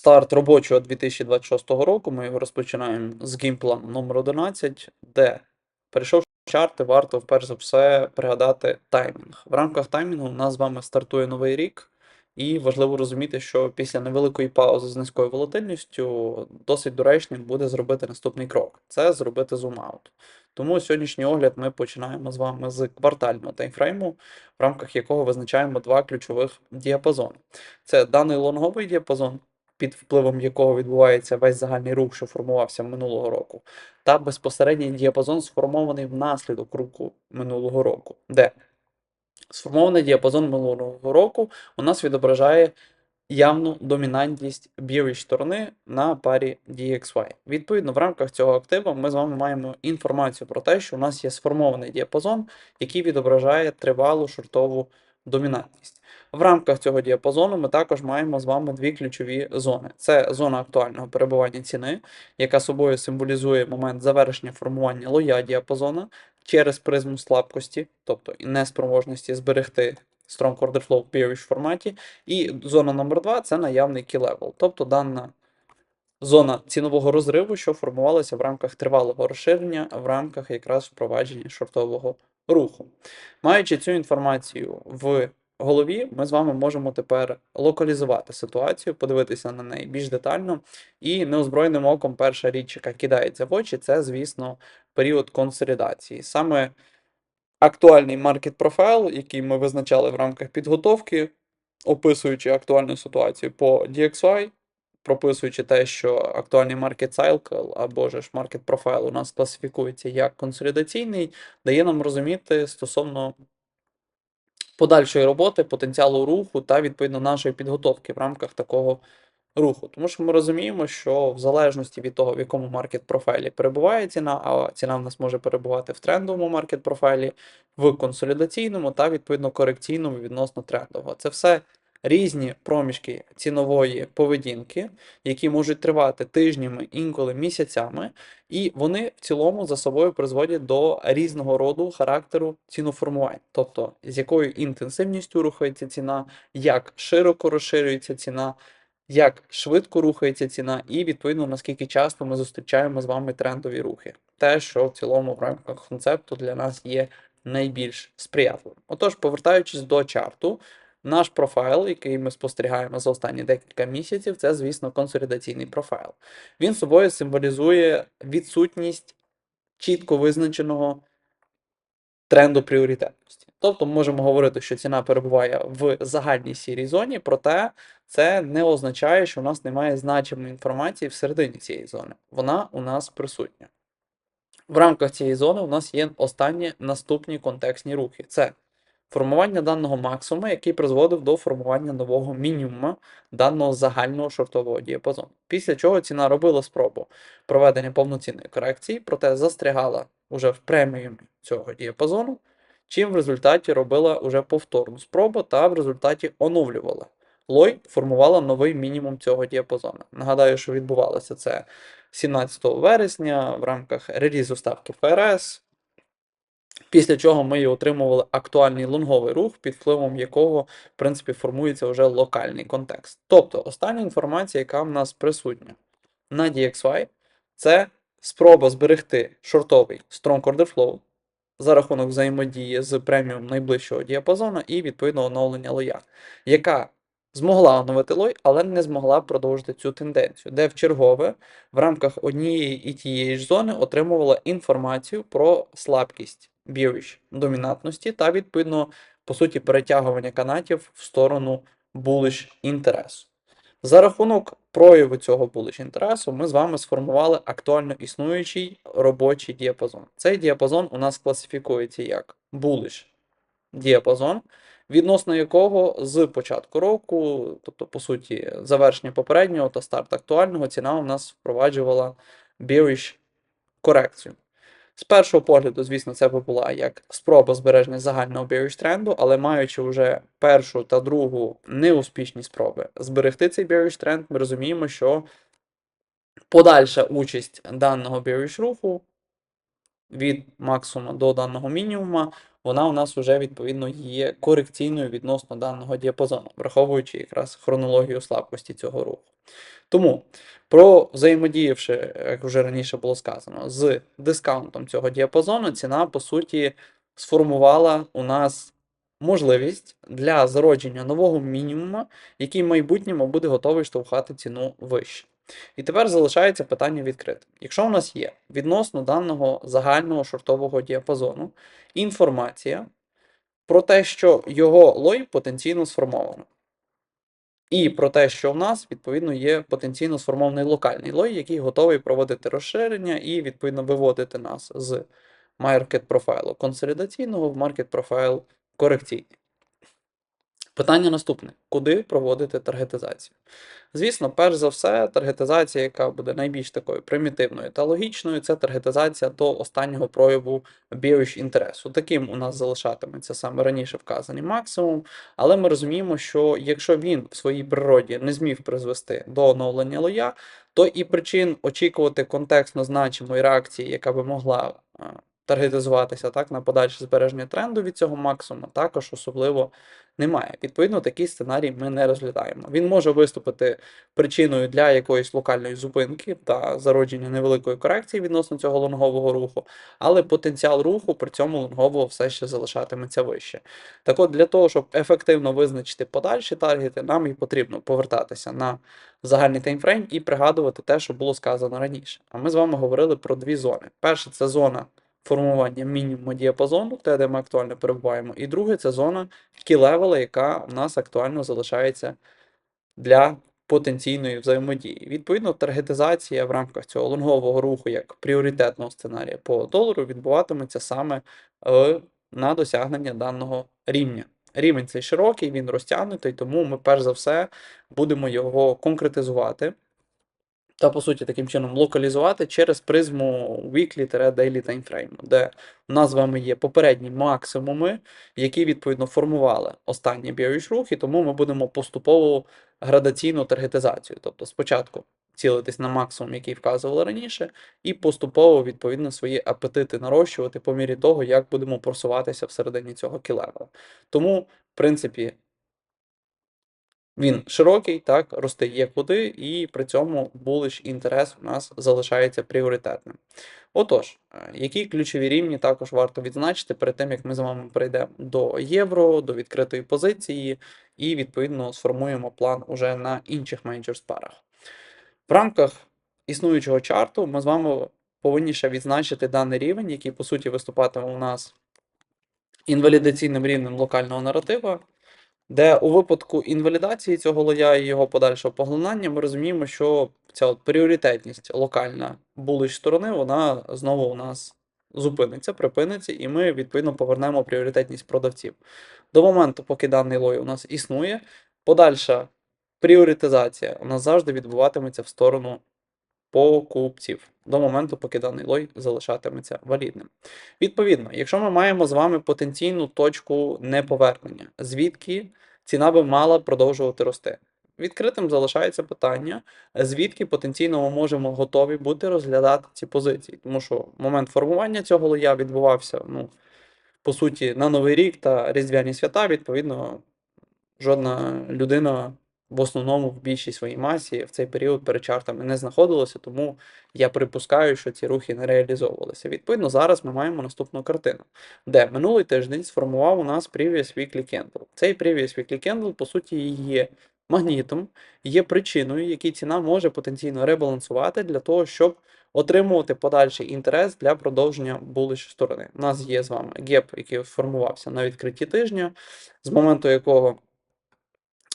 старт робочого 2026 року. Ми його розпочинаємо з геймплану номер 11, де перейшовши чарти, варто вперше за все пригадати таймінг. В рамках таймінгу у нас з вами стартує новий рік, і важливо розуміти, що після невеликої паузи з низькою волатильністю досить доречним буде зробити наступний крок це зробити зум-аут. Тому сьогоднішній огляд ми починаємо з вами з квартального таймфрейму, в рамках якого визначаємо два ключових діапазони. Це даний лонговий діапазон, під впливом якого відбувається весь загальний рух, що формувався минулого року, та безпосередній діапазон сформований внаслідок руху минулого року, де? Сформований діапазон минулого року у нас відображає явну домінантність білої сторони на парі DXY. Відповідно, в рамках цього актива ми з вами маємо інформацію про те, що у нас є сформований діапазон, який відображає тривалу шортову домінантність. В рамках цього діапазону ми також маємо з вами дві ключові зони: це зона актуального перебування ціни, яка собою символізує момент завершення формування лоя діапазона через призму слабкості, тобто і неспроможності зберегти Strong Order Flow в bearish форматі. І зона номер 2 це наявний key level, тобто дана зона цінового розриву, що формувалася в рамках тривалого розширення, в рамках якраз впровадження шортового руху. Маючи цю інформацію в голові, ми з вами можемо тепер локалізувати ситуацію, подивитися на неї більш детально. І неозброєним оком перша річ, яка кидається в очі, це, звісно, період консолідації. Саме актуальний маркет профайл, який ми визначали в рамках підготовки, описуючи актуальну ситуацію по DXY, прописуючи те, що актуальний market cycle або ж market profile у нас класифікується як консолідаційний, дає нам розуміти стосовно подальшої роботи, потенціалу руху та відповідно нашої підготовки в рамках такого руху. Тому що ми розуміємо, що в залежності від того, в якому маркет профайлі перебуває ціна, а ціна в нас може перебувати в трендовому маркет профайлі, в консолідаційному та відповідно корекційному відносно трендового. Це все різні проміжки цінової поведінки, які можуть тривати тижнями, інколи місяцями, і вони в цілому за собою призводять до різного роду характеру ціноформувань, тобто з якою інтенсивністю рухається ціна, як широко розширюється ціна. Як швидко рухається ціна, і відповідно наскільки часто ми зустрічаємо з вами трендові рухи, те, що в цілому в рамках концепту для нас є найбільш сприятливим. Отож, повертаючись до чарту, наш профайл, який ми спостерігаємо за останні декілька місяців, це, звісно, консолідаційний профайл. Він собою символізує відсутність чітко визначеного тренду пріоритетності. Тобто ми можемо говорити, що ціна перебуває в загальній сірій зоні, проте це не означає, що у нас немає значимої інформації всередині цієї зони. Вона у нас присутня. В рамках цієї зони у нас є останні наступні контекстні рухи. Це формування даного максимуму, який призводив до формування нового мінімума даного загального шортового діапазону. Після чого ціна робила спробу проведення повноцінної корекції, проте застрягала уже в преміумі цього діапазону, чим в результаті робила уже повторну спробу та в результаті оновлювала. Лой формувала новий мінімум цього діапазону. Нагадаю, що відбувалося це 17 вересня в рамках релізу ставки ФРС. Після чого ми отримували актуальний лонговий рух, під впливом якого, в принципі, формується вже локальний контекст. Тобто, остання інформація, яка в нас присутня на DXY, це спроба зберегти шортовий Strong Order Flow за рахунок взаємодії з преміум найближчого діапазону і відповідно оновлення лоя, яка змогла оновити лой, але не змогла продовжити цю тенденцію, де в чергове в рамках однієї і тієї ж зони отримувала інформацію про слабкість bearish домінантності та, відповідно, по суті, перетягування канатів в сторону bullish інтересу. За рахунок прояву цього bullish інтересу ми з вами сформували актуально існуючий робочий діапазон. Цей діапазон у нас класифікується як bullish діапазон, відносно якого з початку року, тобто, по суті, завершення попереднього та старт актуального, ціна у нас впроваджувала bearish корекцію. З першого погляду, звісно, це була як спроба збереження загального bearish тренду, але маючи вже першу та другу неуспішні спроби зберегти цей bearish тренд, ми розуміємо, що подальша участь даного bearish руху від максимуму до даного мінімума, вона у нас вже відповідно є корекційною відносно даного діапазону, враховуючи якраз хронологію слабкості цього руху. Тому, про взаємодіявши, як вже раніше було сказано, з дискаунтом цього діапазону, ціна, по суті, сформувала у нас можливість для зародження нового мінімуму, який в майбутньому буде готовий штовхати ціну вище. І тепер залишається питання відкритим. Якщо у нас є відносно даного загального шортового діапазону інформація про те, що його лой потенційно сформовано. І про те, що в нас, відповідно, є потенційно сформований локальний лой, який готовий проводити розширення і, відповідно, виводити нас з маркет профайлу консолідаційного в маркет профайл корекційний. Питання наступне: куди проводити таргетизацію? Звісно, перш за все, таргетизація, яка буде найбільш такою примітивною та логічною, це таргетизація до останнього прояву bearish інтересу. Таким у нас залишатиметься саме раніше вказаний максимум, але ми розуміємо, що якщо він в своїй природі не зміг призвести до оновлення лоя, то і причин очікувати контекстно значимої реакції, яка би могла е, таргетизуватися так на подальше збереження тренду від цього максимуму, також особливо немає. Відповідно, такий сценарій ми не розглядаємо. Він може виступити причиною для якоїсь локальної зупинки та зародження невеликої корекції відносно цього лонгового руху, але потенціал руху при цьому лонгового все ще залишатиметься вище. Так от, для того, щоб ефективно визначити подальші таргети, нам і потрібно повертатися на загальний таймфрейм і пригадувати те, що було сказано раніше. А ми з вами говорили про дві зони. Перша це зона формування мінімуму діапазону, те, де ми актуально перебуваємо. І друге це зона кілевела, яка у нас актуально залишається для потенційної взаємодії. Відповідно, таргетизація в рамках цього лонгового руху як пріоритетного сценарія по долару відбуватиметься саме е, на досягнення даного рівня. Рівень цей широкий, він розтягнутий, тому ми перш за все будемо його конкретизувати та, по суті, таким чином локалізувати через призму weekly-daily timeframe, де у нас з вами є попередні максимуми, які відповідно формували останній bearish рух, і тому ми будемо поступово градаційну таргетизацію. Тобто спочатку цілитись на максимум, який вказували раніше, і поступово відповідно свої апетити нарощувати по мірі того, як будемо просуватися всередині цього кілевела. Тому, в принципі, він широкий, так, росте є куди, і при цьому булиш інтерес у нас залишається пріоритетним. Отож, е, які ключові рівні також варто відзначити перед тим, як ми з вами перейдемо до євро, до відкритої позиції, і, відповідно, сформуємо план уже на інших менеджерс парах. В рамках існуючого чарту ми з вами повинні ще відзначити даний рівень, який, по суті, виступатиме у нас інвалідаційним рівнем локального наратива де у випадку інвалідації цього лоя і його подальшого поглинання ми розуміємо, що ця от пріоритетність локальна булич сторони, вона знову у нас зупиниться, припиниться, і ми відповідно повернемо пріоритетність продавців. До моменту, поки даний лой у нас існує, подальша пріоритизація у нас завжди відбуватиметься в сторону покупців до моменту, поки даний лой залишатиметься валідним. Відповідно, якщо ми маємо з вами потенційну точку неповернення, звідки ціна би мала продовжувати рости. Відкритим залишається питання, звідки потенційно ми можемо готові бути розглядати ці позиції. Тому що момент формування цього лоя відбувався, ну, по суті, на Новий рік та Різдвяні свята, відповідно, жодна людина в основному в більшій своїй масі в цей період перед чартами не знаходилося, тому я припускаю, що ці рухи не реалізовувалися. Відповідно, зараз ми маємо наступну картину, де минулий тиждень сформував у нас Previous Weekly Candle. Цей Previous Weekly Candle, по суті, є магнітом, є причиною, який ціна може потенційно ребалансувати для того, щоб отримувати подальший інтерес для продовження булиш сторони. У нас є з вами геп, який сформувався на відкритті тижня, з моменту якого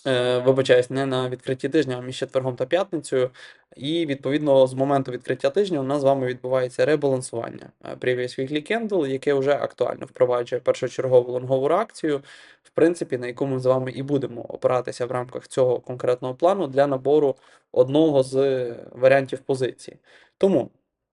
Е, вибачаюсь, не на відкритті тижня, а між четвергом та п'ятницею. І відповідно з моменту відкриття тижня у нас з вами відбувається ребалансування е, Previous Weekly Candle, яке вже актуально впроваджує першочергову лонгову реакцію, в принципі, на яку ми з вами і будемо опиратися в рамках цього конкретного плану для набору одного з варіантів позиції. Тому.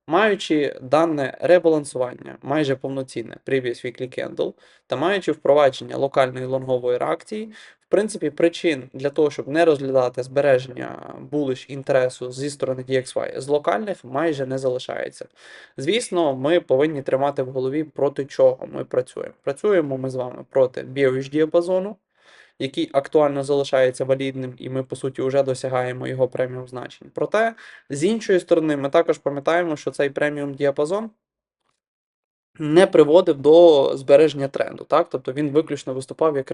Маючи дане ребалансування, майже повноцінне Previous Weekly Candle, та маючи впровадження локальної лонгової реакції, в принципі, причин для того, щоб не розглядати збереження булиш інтересу зі сторони DXY з локальних майже не залишається. Звісно, ми повинні тримати в голові, проти чого ми працюємо. Працюємо ми з вами проти bearish діапазону, який актуально залишається валідним, і ми, по суті, вже досягаємо його преміум значень. Проте, з іншої сторони, ми також пам'ятаємо, що цей преміум діапазон не приводив до збереження тренду. Так? Тобто він виключно виступав як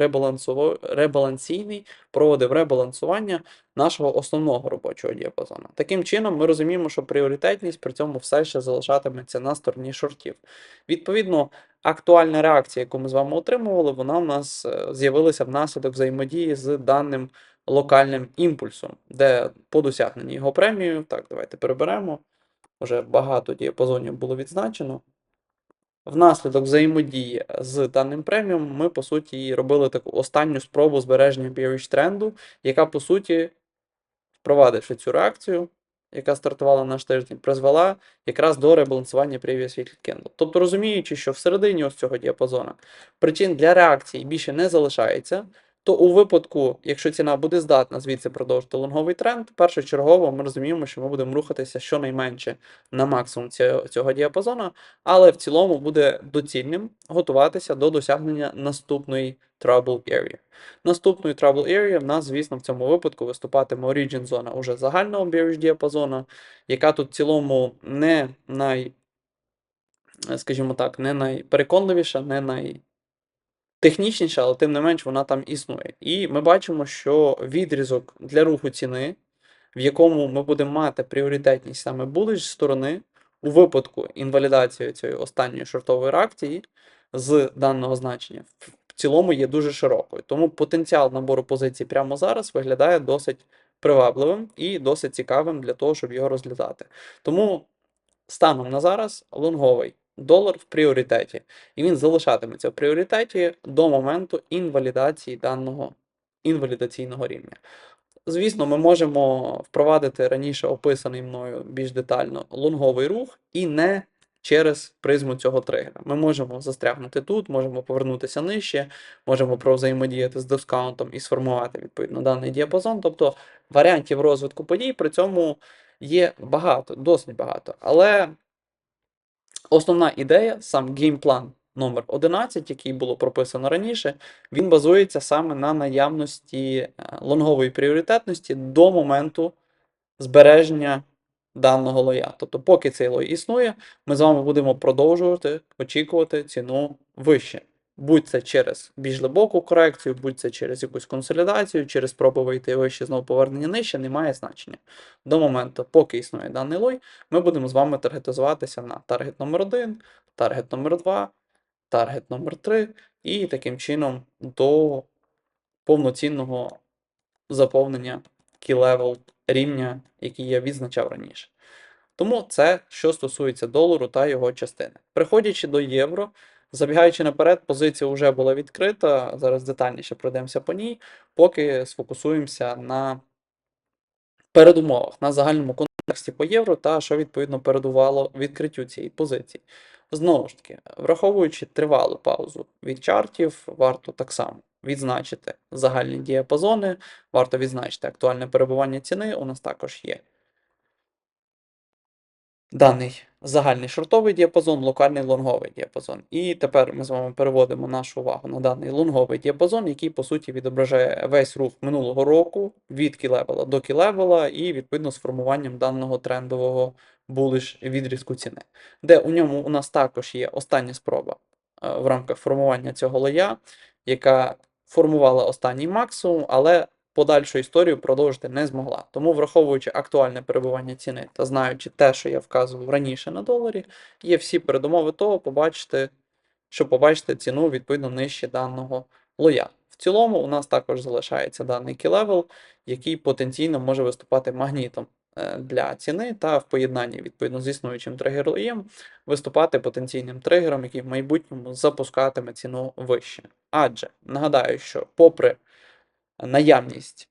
ребалансійний, проводив ребалансування нашого основного робочого діапазону. Таким чином, ми розуміємо, що пріоритетність при цьому все ще залишатиметься на стороні шортів. Відповідно, актуальна реакція, яку ми з вами отримували, вона в нас е, з'явилася внаслідок взаємодії з даним локальним імпульсом, де по досягненні його премію, так, давайте переберемо. Вже багато діапазонів було відзначено. Внаслідок взаємодії з даним преміум, ми, по суті, робили таку останню спробу збереження bearish тренду, яка, по суті, впровадивши цю реакцію, яка стартувала наш тиждень, призвела якраз до ребалансування previous weekly candle. Тобто, розуміючи, що всередині ось цього діапазону причин для реакції більше не залишається, то у випадку, якщо ціна буде здатна звідси продовжити лонговий тренд, першочергово ми розуміємо, що ми будемо рухатися щонайменше на максимум цього, цього діапазону, але в цілому буде доцільним готуватися до досягнення наступної trouble area. Наступною trouble area в нас, звісно, в цьому випадку виступатиме origin зона уже загального bearish діапазону, яка тут в цілому не най, скажімо так, не найпереконливіша, не най технічніша, але тим не менш вона там існує. І ми бачимо, що відрізок для руху ціни, в якому ми будемо мати пріоритетність саме bullish сторони, у випадку інвалідації цієї останньої шортової реакції з даного значення, в цілому є дуже широкою. Тому потенціал набору позицій прямо зараз виглядає досить привабливим і досить цікавим для того, щоб його розглядати. Тому станом на зараз лонговий долар в пріоритеті, і він залишатиметься в пріоритеті до моменту інвалідації даного інвалідаційного рівня. Звісно, ми можемо впровадити раніше описаний мною більш детально лонговий рух і не через призму цього тригера. Ми можемо застрягнути тут, можемо повернутися нижче, можемо провзаємодіяти з дискаунтом і сформувати відповідно даний діапазон. Тобто варіантів розвитку подій при цьому є багато, досить багато. Але Основна ідея, сам геймплан номер 11, який було прописано раніше, він базується саме на наявності е, лонгової пріоритетності до моменту збереження даного лоя. Тобто, поки цей лой існує, ми з вами будемо продовжувати очікувати ціну вище. Будь це через більш глибоку корекцію, будь це через якусь консолідацію, через спробу вийти вище, знову повернення нижче, не має значення. До моменту, поки існує даний лой, ми будемо з вами таргетизуватися на таргет номер 1 таргет номер 2 таргет номер 3 і таким чином до повноцінного заповнення key-level рівня, який я відзначав раніше. Тому це що стосується долару та його частини. Приходячи до євро, забігаючи наперед, позиція вже була відкрита. Зараз детальніше пройдемося по ній, поки сфокусуємося на передумовах, на загальному контексті по євро та що відповідно передувало відкриттю цієї позиції. Знову ж таки, враховуючи тривалу паузу від чартів, варто так само відзначити загальні діапазони, варто відзначити актуальне перебування ціни. У нас також є даний загальний шортовий діапазон, локальний лонговий діапазон. І тепер ми з вами переводимо нашу увагу на даний лонговий діапазон, який по суті відображає весь рух минулого року від кілевела до кілевела, і відповідно з формуванням даного трендового булиш відрізку ціни, де у ньому у нас також є остання спроба е, в рамках формування цього лоя, яка формувала останній максимум, але подальшу історію продовжити не змогла. Тому, враховуючи актуальне перебування ціни та знаючи те, що я вказував раніше на доларі, є всі передумови того, побачити, щоб побачити ціну відповідно нижче даного лоя. В цілому, у нас також залишається даний кілевел, який потенційно може виступати магнітом е, для ціни та в поєднанні відповідно з існуючим тригер-лоєм виступати потенційним тригером, який в майбутньому запускатиме ціну вище. Адже нагадаю, що попри наявність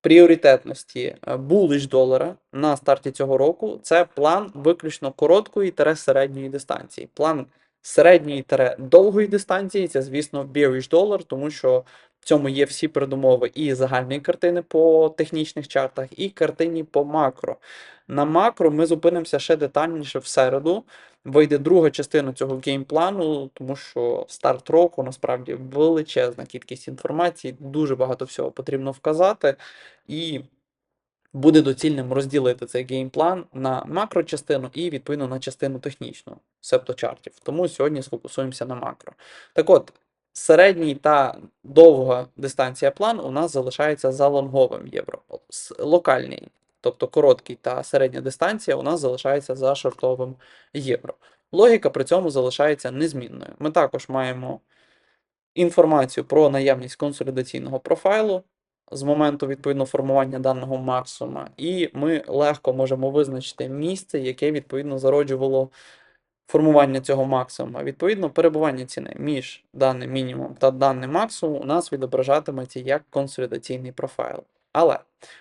пріоритетності булиш долара на старті цього року це план виключно короткої та середньої дистанції. План середньої та довгої дистанції це, звісно, bearish долар, тому що в цьому є всі передумови і загальної картини по технічних чартах, і картині по макро. На макро ми зупинимося ще детальніше в середу, вийде друга частина цього геймплану, тому що старт року насправді величезна кількість інформації, дуже багато всього потрібно вказати, і буде доцільним розділити цей геймплан на макрочастину і відповідно на частину технічну, себто чартів. Тому сьогодні сфокусуємося на макро. Так от, середній та довга дистанція план у нас залишається за лонговим євро. Локальний, тобто короткий та середня дистанція у нас залишається за шортовим євро. Логіка при цьому залишається незмінною. Ми також маємо інформацію про наявність консолідаційного профайлу з моменту відповідно формування даного максимума, і ми легко можемо визначити місце, яке відповідно зароджувало формування цього максимума. Відповідно, перебування ціни між даним мінімумом та даним максимумом у нас відображатиметься як консолідаційний профайл. Але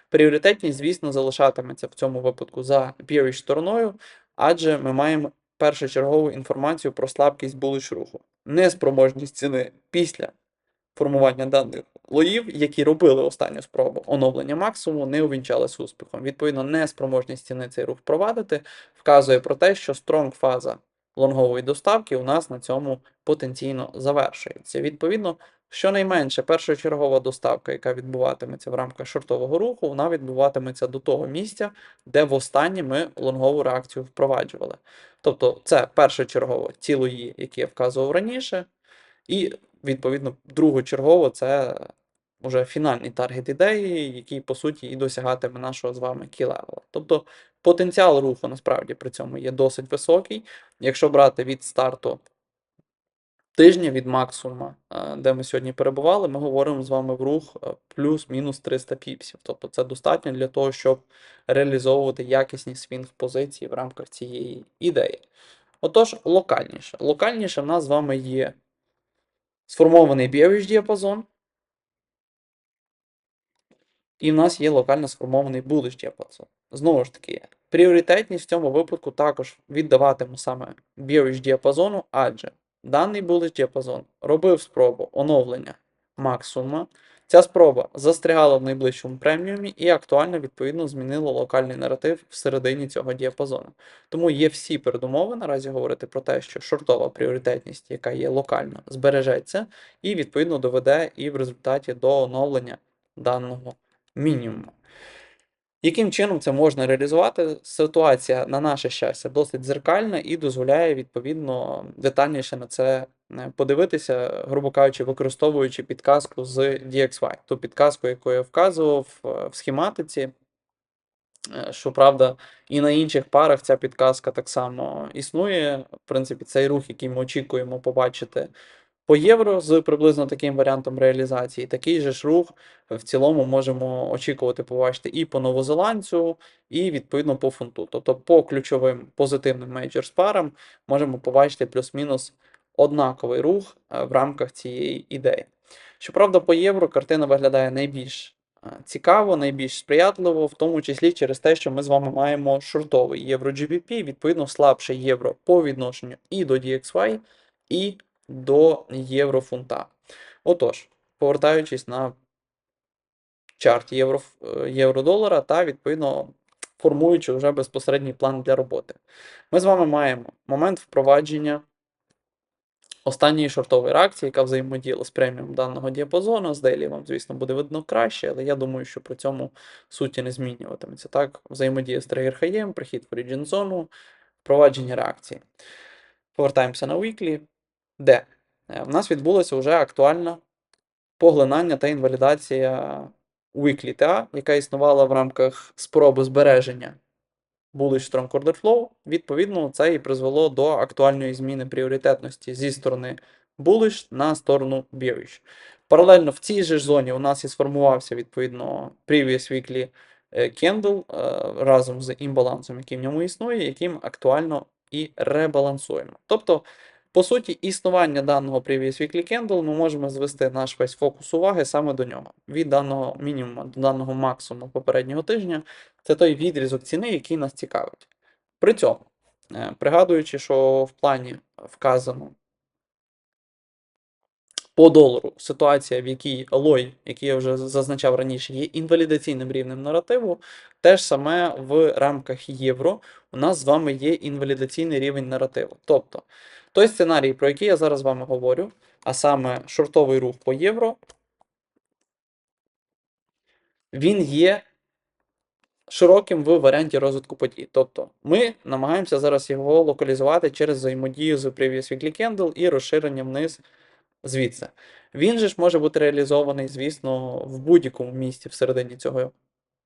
пріоритетність, звісно, залишатиметься в цьому випадку за bearish стороною, адже ми маємо першочергову інформацію про слабкість булиш руху, неспроможність ціни після формування даних лоїв, які робили останню спробу оновлення максимуму, не увінчалися успіхом. Відповідно, неспроможність ціни цей рух провадити вказує про те, що стронг фаза лонгової доставки у нас на цьому потенційно завершується. Відповідно, щонайменше першочергова доставка, яка відбуватиметься в рамках шортового руху, вона відбуватиметься до того місця, де востаннє ми лонгову реакцію впроваджували. Тобто, це першочергово ті лої, які я вказував раніше, і відповідно другочергово це вже фінальний таргет ідеї, який по суті і досягатиме нашого з вами кілевела. Тобто потенціал руху насправді при цьому є досить високий. Якщо брати від старту тижня від максимума, е, де ми сьогодні перебували, ми говоримо з вами в рух е, плюс-мінус 300 піпсів. Тобто це достатньо для того, щоб реалізовувати якісні свінг позиції в рамках цієї ідеї. Отож, локальніше. Локальніше в нас з вами є сформований bearish діапазон, і в нас є локально сформований bullish діапазон. Знову ж таки, пріоритетність в цьому випадку також віддаватиму саме bearish діапазону, адже даний bullish діапазон робив спробу оновлення максимума. Ця спроба застрягала в найближчому преміумі і актуально відповідно змінила локальний наратив всередині цього діапазону. Тому є всі передумови наразі говорити про те, що шортова пріоритетність, яка є локально, збережеться, і відповідно доведе і в результаті до оновлення даного мінімуму. Яким чином це можна реалізувати? Ситуація на наше щастя досить дзеркальна і дозволяє відповідно детальніше на це е, подивитися, грубо кажучи, використовуючи підказку з DXY, ту підказку, яку я вказував е, в схематиці. Е, Щоправда, і на інших парах ця підказка так само існує. В принципі, цей рух, який ми очікуємо побачити по євро з приблизно таким варіантом реалізації, такий же ж рух в цілому можемо очікувати побачити і по новозеландцю, і відповідно по фунту. Тобто по ключовим позитивним мейджорс парам можемо побачити плюс-мінус однаковий рух е, в рамках цієї ідеї. Щоправда, по євро картина виглядає найбільш е, цікаво, найбільш сприятливо, в тому числі через те, що ми з вами маємо шортовий євро GBP, відповідно слабше євро по відношенню і до DXY, і до єврофунта. Отож, повертаючись на чарт е, євро-долара та відповідно формуючи вже безпосередній план для роботи. Ми з вами маємо момент впровадження останньої шортової реакції, яка взаємодіяла з преміум даного діапазону. З дейлі вам, звісно, буде видно краще, але я думаю, що при цьому суті не змінюватиметься. Так, взаємодія з тригер хаєм, прихід в origin зону, впровадження реакції. Повертаємося на weekly, де е, в нас відбулося вже актуальне поглинання та інвалідація weekly яка існувала в рамках спроби збереження bullish order flow. Відповідно, це і призвело до актуальної зміни пріоритетності зі сторони bullish на сторону bearish. Паралельно в цій же зоні у нас і сформувався відповідно previous weekly е, candle е, разом з імбалансом, який в ньому існує, яким актуально і ребалансуємо. Тобто, по суті, існування даного previous weekly candle ми можемо звести наш весь фокус уваги саме до нього. Від даного мінімуму до даного максимуму попереднього тижня це той відрізок ціни, який нас цікавить. При цьому, е, пригадуючи, що в плані вказано по долару ситуація, в якій лой, який я вже зазначав раніше, є інвалідаційним рівнем наративу, те ж саме в рамках євро у нас з вами є інвалідаційний рівень наративу. Тобто той сценарій, про який я зараз з вами говорю, а саме шортовий рух по євро, він є широким в варіанті розвитку подій. Тобто ми намагаємося зараз його локалізувати через взаємодію з Previous Weekly Candle і розширення вниз звідси. Він же ж може бути реалізований, звісно, в будь-якому місці всередині цього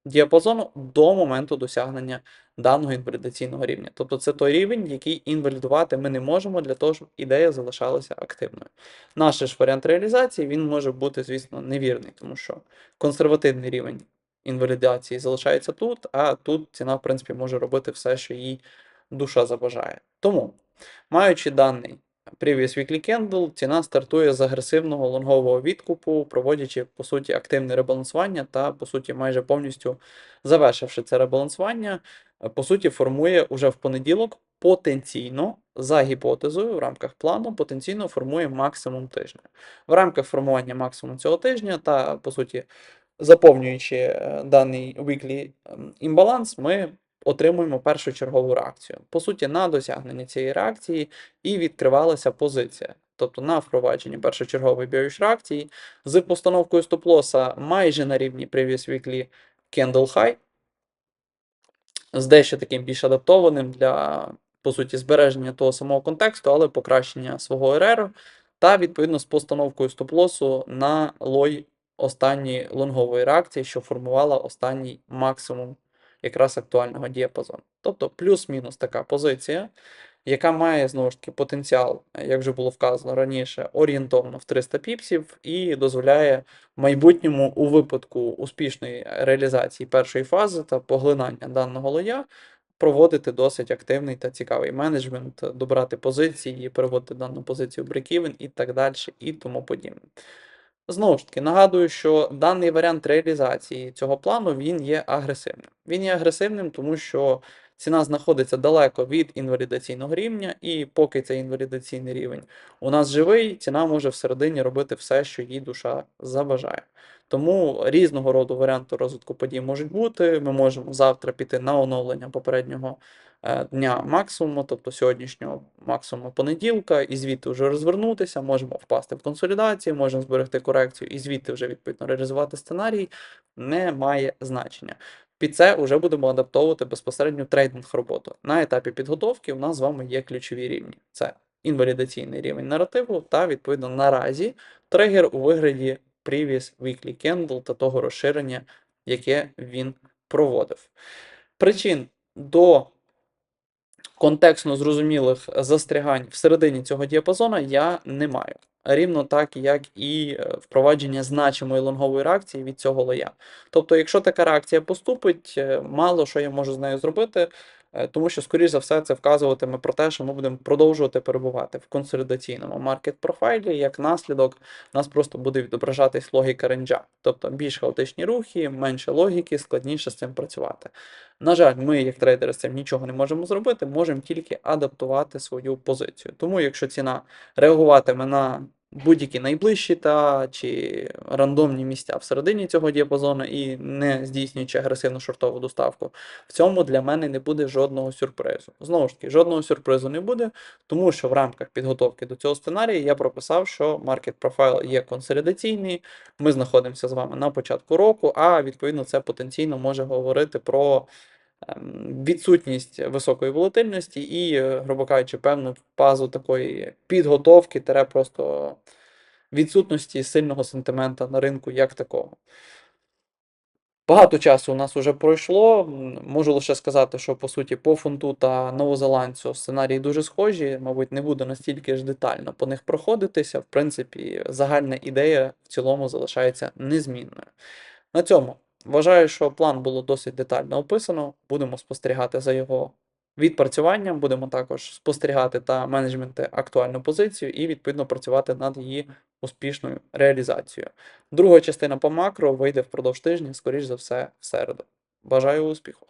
діапазону до моменту досягнення даного інвалідаційного рівня. Тобто це той рівень, який інвалідувати ми не можемо для того, щоб ідея залишалася активною. Наш ж варіант реалізації він може бути, звісно, невірний, тому що консервативний рівень інвалідації залишається тут, а тут ціна, в принципі, може робити все, що їй душа забажає. Тому, маючи даний Previous Weekly Candle, ціна стартує з агресивного лонгового відкупу, проводячи, по суті, активне ребалансування та, по суті, майже повністю завершивши це ребалансування, по суті, формує уже в понеділок потенційно, за гіпотезою, в рамках плану, потенційно формує максимум тижня. В рамках формування максимум цього тижня та, по суті, заповнюючи е, даний weekly ем, імбаланс, ми отримуємо першочергову реакцію. По суті, на досягнення цієї реакції і відкривалася позиція. Тобто на впровадженні першочергової bearish реакції з постановкою стоп-лоса майже на рівні Previous Weekly Candle High, з дещо таким більш адаптованим для, по суті, збереження того самого контексту, але покращення свого РР, та відповідно з постановкою стоп-лосу на лой останньої лонгової реакції, що формувала останній максимум якраз актуального діапазону. Тобто плюс-мінус така позиція, яка має знову ж таки потенціал, як вже було вказано раніше, орієнтовно в 300 піпсів і дозволяє майбутньому у випадку успішної реалізації першої фази та поглинання даного лоя. Проводити досить активний та цікавий менеджмент, добрати позиції, переводити дану позицію в break-even і так далі, і тому подібне. Знову ж таки, нагадую, що даний варіант реалізації цього плану він є агресивним. Він є агресивним, тому що ціна знаходиться далеко від інвалідаційного рівня, і поки цей інвалідаційний рівень у нас живий, ціна може всередині робити все, що їй душа забажає. Тому різного роду варіанти розвитку подій можуть бути. Ми можемо завтра піти на оновлення попереднього дня максимуму, тобто сьогоднішнього максимуму понеділка, і звідти вже розвернутися, можемо впасти в консолідацію, можемо зберегти корекцію і звідти вже відповідно реалізувати сценарій. Не має значення. Під це вже будемо адаптовувати безпосередньо трейдинг роботу. На етапі підготовки у нас з вами є ключові рівні. Це інвалідаційний рівень наративу та, відповідно, наразі тригер у вигляді Previous Weekly Candle та того розширення, яке він проводив. Причин до контекстно зрозумілих застрягань всередині цього діапазону я не маю. Рівно так, як і е, впровадження значимої лонгової реакції від цього лоя. Тобто, якщо така реакція поступить, е, мало що я можу з нею зробити, тому що, скоріш за все, це вказуватиме про те, що ми будемо продовжувати перебувати в консолідаційному маркет-профайлі. Як наслідок, у нас просто буде відображатись логіка ренджа. Тобто більш хаотичні рухи, менше логіки, складніше з цим працювати. На жаль, ми, як трейдери, з цим нічого не можемо зробити, можемо тільки адаптувати свою позицію. Тому, якщо ціна реагуватиме на будь-які найближчі та чи рандомні місця всередині цього діапазону і не здійснюючи агресивну шортову доставку, в цьому для мене не буде жодного сюрпризу. Знову ж таки, жодного сюрпризу не буде, тому що в рамках підготовки до цього сценарію я прописав, що market profile є консолідаційний. Ми знаходимося з вами на початку року, а відповідно це потенційно може говорити про. Ем, Відсутність високої волатильності і, е, грубо кажучи, певну фазу такої підготовки, тере просто відсутності сильного сентимента на ринку як такого. Багато часу у нас вже пройшло. Можу лише сказати, що по суті по фунту та новозеландцю сценарії дуже схожі. Мабуть, не буду настільки ж детально по них проходитися. В принципі, загальна ідея в цілому залишається незмінною. На цьому вважаю, що план було досить детально описано. Будемо спостерігати за його відпрацюванням, будемо також спостерігати та менеджменти актуальну позицію і відповідно працювати над її успішною реалізацією. Друга частина по макро вийде впродовж тижня, скоріш за все, в середу. Бажаю успіху!